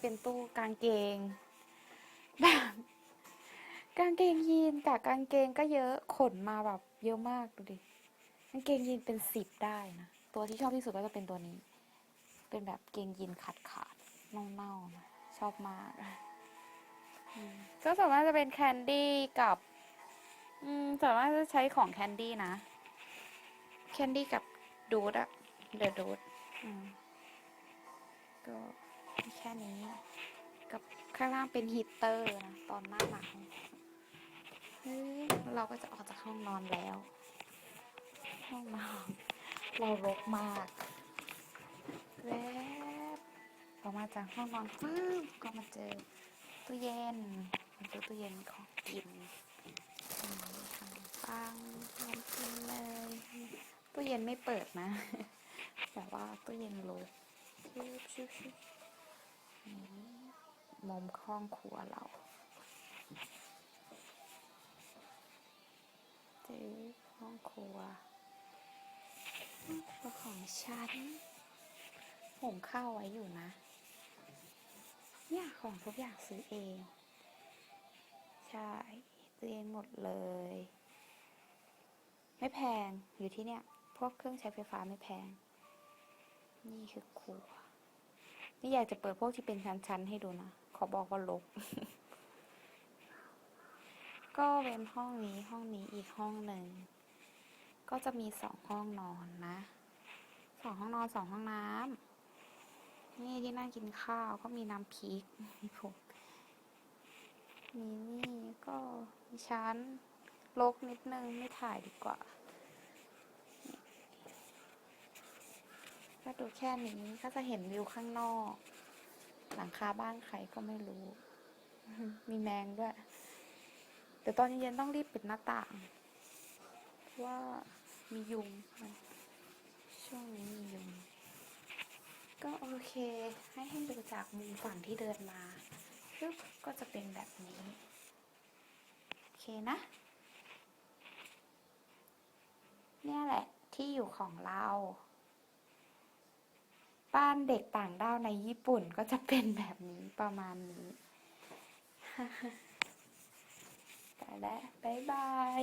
เป็นตู้กางเกง แบบกางเกงยีนแต่กางเกงก็เยอะขนมาแบบเยอะมากดูดิกางเกงยีนเป็นสิบได้นะตัวที่ชอบที่สุดก็จะเป็นตัวนี้ เป็นแบบเกงยีนขาดขาดๆเน่าๆนะชอบมากก็ส่วนมากจะเป็นแคนดี้กับอืมส่วนมากจะใช้ของแคนดี้นะ แคนดี้กับดูดอะเดอะดูดอืมก็ แค่นี้ กับข้างล่างเป็นฮีเตอร์นะตอนหน้าหนาวเฮ้ยเราก็จะออกจากห้องนอนแล้ว ห้องนอนเรารกมากแวบออกมาจากห้องนอนปึ๊บก็มาเจอตู้เย็นมาเจอตู้เย็นของกินปังขนมกินเลยตู้เย็นไม่เปิดนะ แต่ว่าตู้เย็นลกชิบชิบชิบ มุมห้องครัวเราเจอห้องครัวห้องครัวของฉันหุงข้าวไว้อยู่นะเนี่ยของทุกอย่างซื้อเอง ใช่ซื้อเองหมดเลย ไม่แพงอยู่ที่เนี่ยพวกเครื่องใช้ไฟฟ้าไม่แพง นี่คือครัวนี่อยากจะเปิดพวกที่เป็นชั้นๆให้ดูนะ ขอบอกว่าลกก็เป็นห้องนี้ห้องนี้อีกห้องหนึ่ง ก็จะมีสองห้องนอนนะ สองห้องนอนสองห้องน้ำนี่ที่นั่งกินข้าวก็มีน้ำพริกมีผมมีนี่ก็มีชั้นลกนิดนึงไม่ถ่ายดีกว่าก็ดูแค่นี้ก็จะเห็นวิวข้างนอก หลังคาบ้านใครก็ไม่รู้ มีแมงด้วย เดี๋ยวตอนเย็นๆต้องรีบปิดหน้าต่าง เพราะว่ามียุงมันช่วงนี้มียุง ก็โอเค ให้ให้ดูจากมุมฝั่งที่เดินมาปึ๊บก็จะเป็นแบบนี้ โอเคนะ เนี่ยแหละที่อยู่ของเรา บ้านเด็กต่างด้าวในญี่ปุ่นก็จะเป็นแบบนี้ประมาณนี้ไปแล้วบ๊ายบาย